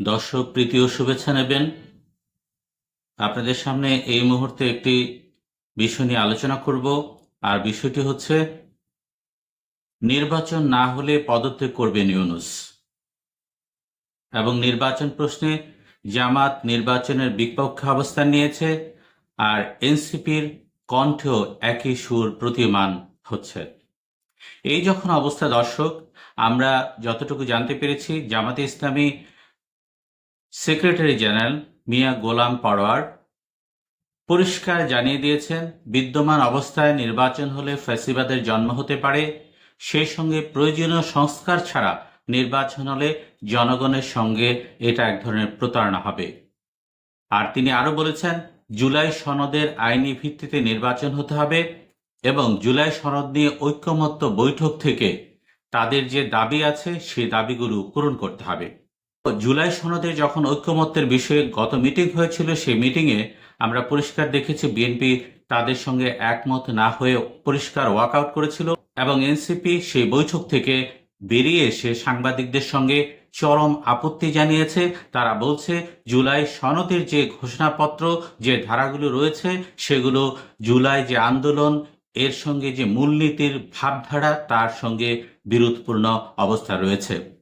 দর্শক, প্রীতি ও শুভেচ্ছা নেবেন। আপনাদের সামনে এই মুহূর্তে একটি বিষয় নিয়ে আলোচনা করব, আর বিষয়টি হচ্ছে, নির্বাচন না হলে পদত্যাগ করবেন ইউনুস। এবং নির্বাচন প্রশ্নে জামাত নির্বাচনের বিপক্ষে অবস্থান নিয়েছে, আর এনসিপির কণ্ঠেও একই সুর প্রতীয়মান হচ্ছে। এই যখন অবস্থা দর্শক, আমরা যতটুকু জানতে পেরেছি, জামাতে ইসলামী সেক্রেটারি জেনারেল মিয়া গোলাম পরোয়ার পরিষ্কার জানিয়ে দিয়েছেন, বিদ্যমান অবস্থায় নির্বাচন হলে ফ্যাসিবাদের জন্ম হতে পারে। সেই সঙ্গে প্রয়োজনীয় সংস্কার ছাড়া নির্বাচন হলে জনগণের সঙ্গে এটা এক ধরনের প্রতারণা হবে। আর তিনি আরও বলেছেন, জুলাই সনদের আইনি ভিত্তিতে নির্বাচন হতে হবে এবং জুলাই সনদ নিয়ে ঐক্যমত্য বৈঠক থেকে তাদের যে দাবি আছে সেই দাবিগুলো পূরণ করতে হবে। জুলাই সনদে যখন ঐক্যমত্যের বিষয়ে গত মিটিং হয়েছিল, সেই মিটিংয়ে আমরা পরিষ্কার দেখেছি বিএনপি তাদের সঙ্গে একমত না হয়ে পরিষ্কার ওয়াকআউট করেছিল এবং এনসিপি সেই বৈঠক থেকে বেরিয়ে এসে সাংবাদিকদের সঙ্গে চরম আপত্তি জানিয়েছে। তারা বলছে, জুলাই সনদের যে ঘোষণাপত্র, যে ধারাগুলো রয়েছে, সেগুলো জুলাই যে আন্দোলন, এর সঙ্গে যে মূলনীতির ভাবধারা, তার সঙ্গে বিরোধপূর্ণ অবস্থা রয়েছে।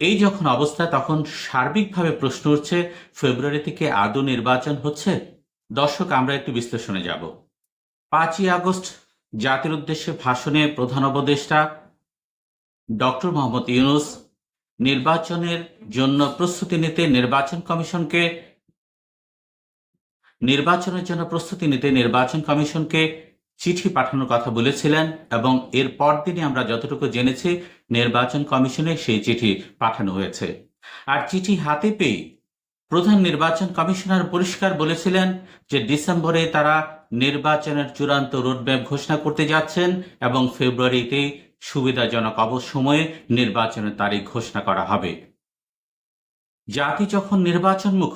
এই যখন অবস্থা, তখন সার্বিকভাবে প্রশ্ন উঠছে, ফেব্রুয়ারি থেকে আদৌ নির্বাচন হচ্ছে? দর্শক, আমরা একটু বিশ্লেষণে যাব। পাঁচই আগস্ট, জাতির উদ্দেশ্যে ভাষণে প্রধান উপদেষ্টা ডক্টর মোহাম্মদ ইউনুস নির্বাচনের জন্য প্রস্তুতি নিতে নির্বাচন কমিশনকে নির্বাচনের জন্য প্রস্তুতি নিতে নির্বাচন কমিশনকে চিঠি পাঠানোর কথা বলেছিলেন এবং এর পরদিনই আমরা যতটুকু জেনেছি নির্বাচন কমিশনে সেই চিঠি পাঠানো হয়েছে। আর চিঠি হাতে পেয়ে প্রধান নির্বাচন কমিশনার পরিষ্কার বলেছিলেন যে ডিসেম্বরে তারা নির্বাচনের চূড়ান্ত রোডম্যাপ ঘোষণা করতে যাচ্ছেন এবং ফেব্রুয়ারিতে সুবিধাজনক সময়ে নির্বাচনের তারিখ ঘোষণা করা হবে। জাতি যখন নির্বাচনমুখ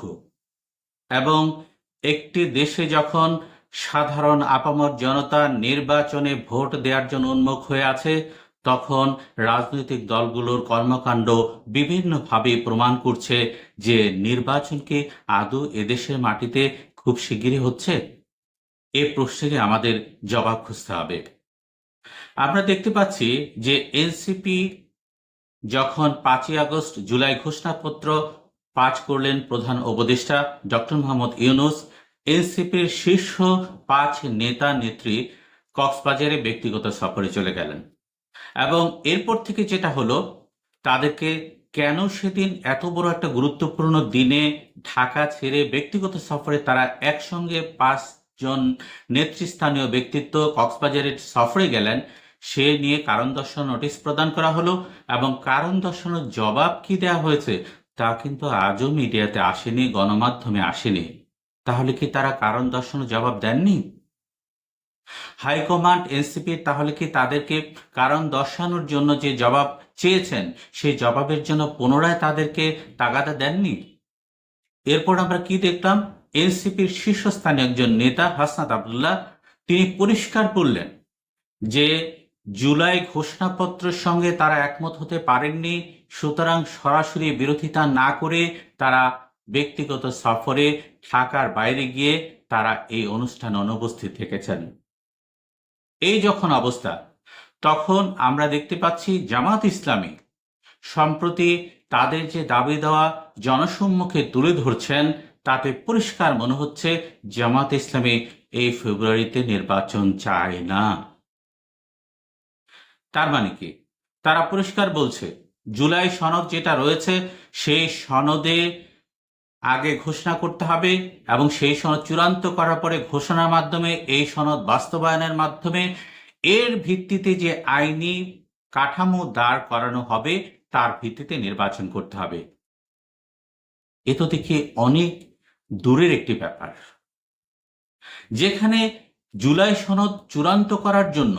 এবং একটি দেশে যখন সাধারণ আপামর জনতা নির্বাচনে ভোট দেওয়ার জন্য উন্মুখ হয়ে আছে তখন রাজনৈতিক দলগুলোর কর্মকাণ্ড বিভিন্নভাবে প্রমাণ করছে যে নির্বাচনকে আদৌ এদেশের মাটিতে খুব শিগগিরই হচ্ছে? এ প্রশ্নের আমাদের জবাব খুঁজতে হবে। আমরা দেখতে পাচ্ছি যে এনসিপি যখন পাঁচই আগস্ট জুলাই ঘোষণাপত্র পাঠ করলেন প্রধান উপদেষ্টা ডক্টর মোহাম্মদ ইউনুস, এনসিপির শীর্ষ পাঁচ নেতা নেত্রী কক্সবাজারে ব্যক্তিগত সফরে চলে গেলেন। এবং এরপর থেকে যেটা হলো, তাদেরকে কেন সেদিন এত বড় একটা গুরুত্বপূর্ণ দিনে ঢাকা ছেড়ে ব্যক্তিগত সফরে তারা একসঙ্গে পাঁচজন নেতৃস্থানীয় ব্যক্তিত্ব কক্সবাজারের সফরে গেলেন, সে নিয়ে কারণ দর্শন নোটিশ প্রদান করা হলো এবং কারণ দর্শনের জবাব কি দেওয়া হয়েছে তা কিন্তু আজও মিডিয়াতে আসেনি, গণমাধ্যমে আসেনি। তাহলে কি তারা কারণ দর্শনের জবাব দেননি? হাইকমান্ড এনসিপি তাহলে কি তাদেরকে কারণ দর্শানোর জন্য যে জবাব চেয়েছেন, সেই জবাবের জন্য পুনরায় তাদেরকে তাগাদা দেননি? এরপর আমরা কি দেখলাম? এনসিপির শীর্ষস্থানীয় একজন নেতা, হাসনাত আবদুল্লাহ, তিনি পরিষ্কার করলেন যে জুলাই ঘোষণাপত্রের সঙ্গে তারা একমত হতে পারেননি, সুতরাং সরাসরি বিরোধিতা না করে তারা ব্যক্তিগত সফরে ঢাকার বাইরে গিয়ে তারা এই অনুষ্ঠানে অনুপস্থিত থেকেছেন। এই যখন অবস্থা, তখন আমরা দেখতে পাচ্ছি জামাত ইসলামী সম্প্রতি তাদের যে দাবি দেওয়া জনসম্মুখে তুলে ধরছেন, তাতে পরিষ্কার মনে হচ্ছে জামাত ইসলামী এই ফেব্রুয়ারিতে নির্বাচন চায় না। তার মানে কি? তারা পরিষ্কার বলছে, জুলাই সনদ যেটা রয়েছে, সেই সনদে আগে ঘোষণা করতে হবে এবং সেই সনদ চূড়ান্ত করার পরে ঘোষণার মাধ্যমে এই সনদ বাস্তবায়নের মাধ্যমে এর ভিত্তিতে যে আইনি কাঠামো দাঁড় করানো হবে, তার ভিত্তিতে নির্বাচন করতে হবে। এ তো দেখি অনেক দূরের একটি ব্যাপার। যেখানে জুলাই সনদ চূড়ান্ত করার জন্য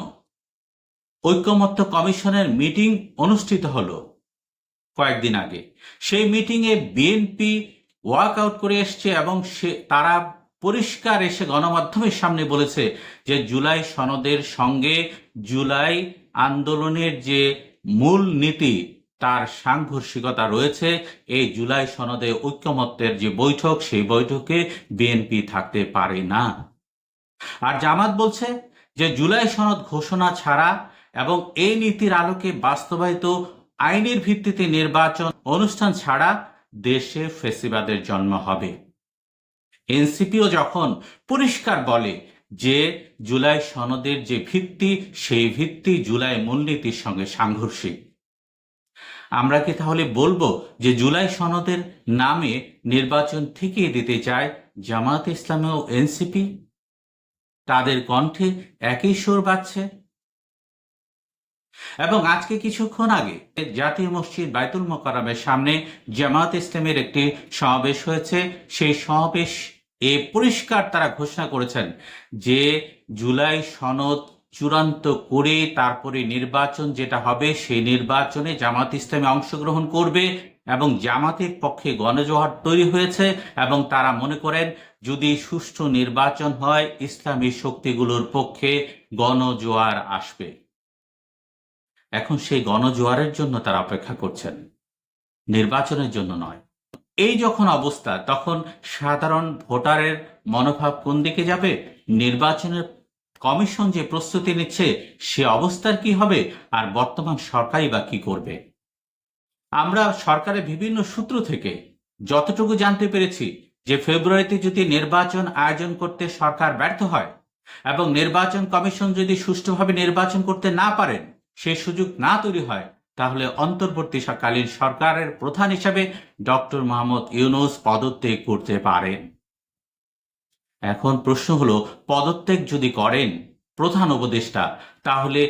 ঐক্যমত্য কমিশনের মিটিং অনুষ্ঠিত হলো কয়েকদিন আগে। সেই মিটিংয়ে বিএনপি ওয়ার্ক আউট করে এসছে এবং সে, তারা পরিষ্কার এসে গণমাধ্যমের সামনে বলেছে যে জুলাই সনদের সঙ্গে জুলাই আন্দোলনের যে মূল নীতি, তার সাংঘর্ষিকতা রয়েছে। এই জুলাই সনদে ঐক্যমত্যের যে বৈঠক, সেই বৈঠকে বিএনপি থাকতে পারে না। আর জামাত বলছে যে জুলাই সনদ ঘোষণা ছাড়া এবং এই নীতির আলোকে বাস্তবায়িত আইনের ভিত্তিতে নির্বাচন অনুষ্ঠান ছাড়া দেশে ফেসিবাদের জন্ম হবে। এনসিপিও যখন পরিষ্কার বলে যে জুলাই সনদের যে ভিত্তি, সেই ভিত্তি জুলাই মূলনীতির সঙ্গে সাংঘর্ষিক। আমরা কি তাহলে বলব যে জুলাই সনদের নামে নির্বাচন ঠিকিয়ে দিতে চায় জামায়াত ইসলামী ও এনসিপি? তাদের কণ্ঠে একই সুর বাজছে। এবং আজকে কিছুক্ষণ আগে জাতীয় মসজিদ বাইতুল মোকারমের সামনে জামাত ইসলামের একটি সমাবেশ হয়েছে। সেই সমাবেশ এ পরিষ্কার তারা ঘোষণা করেছেন যে জুলাই সনদ চূড়ান্ত করে তারপরে নির্বাচন যেটা হবে, সেই নির্বাচনে জামাত ইসলামে অংশগ্রহণ করবে এবং জামাতের পক্ষে গণজোয়ার তৈরি হয়েছে এবং তারা মনে করেন যদি সুষ্ঠু নির্বাচন হয়, ইসলামী শক্তিগুলোর পক্ষে গণজোয়ার আসবে। এখন সেই গণজোয়ারের জন্য তারা অপেক্ষা করছেন, নির্বাচনের জন্য নয়। এই যখন অবস্থা, তখন সাধারণ ভোটারের মনোভাব কোন দিকে যাবে? নির্বাচনের কমিশন যে প্রস্তুতি নিচ্ছে, সে অবস্থার কি হবে? আর বর্তমান সরকারই বা কি করবে? আমরা সরকারের বিভিন্ন সূত্র থেকে যতটুকু জানতে পেরেছি যে ফেব্রুয়ারিতে যদি নির্বাচন আয়োজন করতে সরকার ব্যর্থ হয় এবং নির্বাচন কমিশন যদি সুষ্ঠুভাবে নির্বাচন করতে না পারেন সেই সুযোগ না তৈরি হয়, তাহলে অন্তর্বর্তীকালীন সরকারের প্রধান হিসাবে ডক্টর মোহাম্মদ ইউনুস পদত্যাগ করতে পারেন। এখন প্রশ্ন হলো, পদত্যাগ যদি করেন প্রধান উপদেষ্টা, তাহলে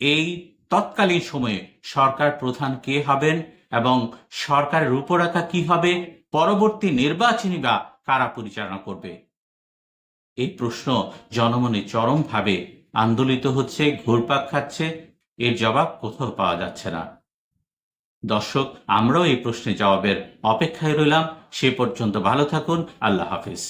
এই তৎকালীন সময়ে সরকার প্রধান কে হবেন এবং সরকারের রূপরেখা কি হবে, পরবর্তী নির্বাচনী বা কারা পরিচালনা করবে? এই প্রশ্ন জনমনে চরমভাবে আন্দোলিত হচ্ছে, ঘুরপাক খাচ্ছে এর জবাব কোথাও পাওয়া যাচ্ছে না। দর্শক, আমরাও এই প্রশ্নের জবাবের অপেক্ষায় রইলাম। সে পর্যন্ত ভালো থাকুন। আল্লাহ হাফিজ।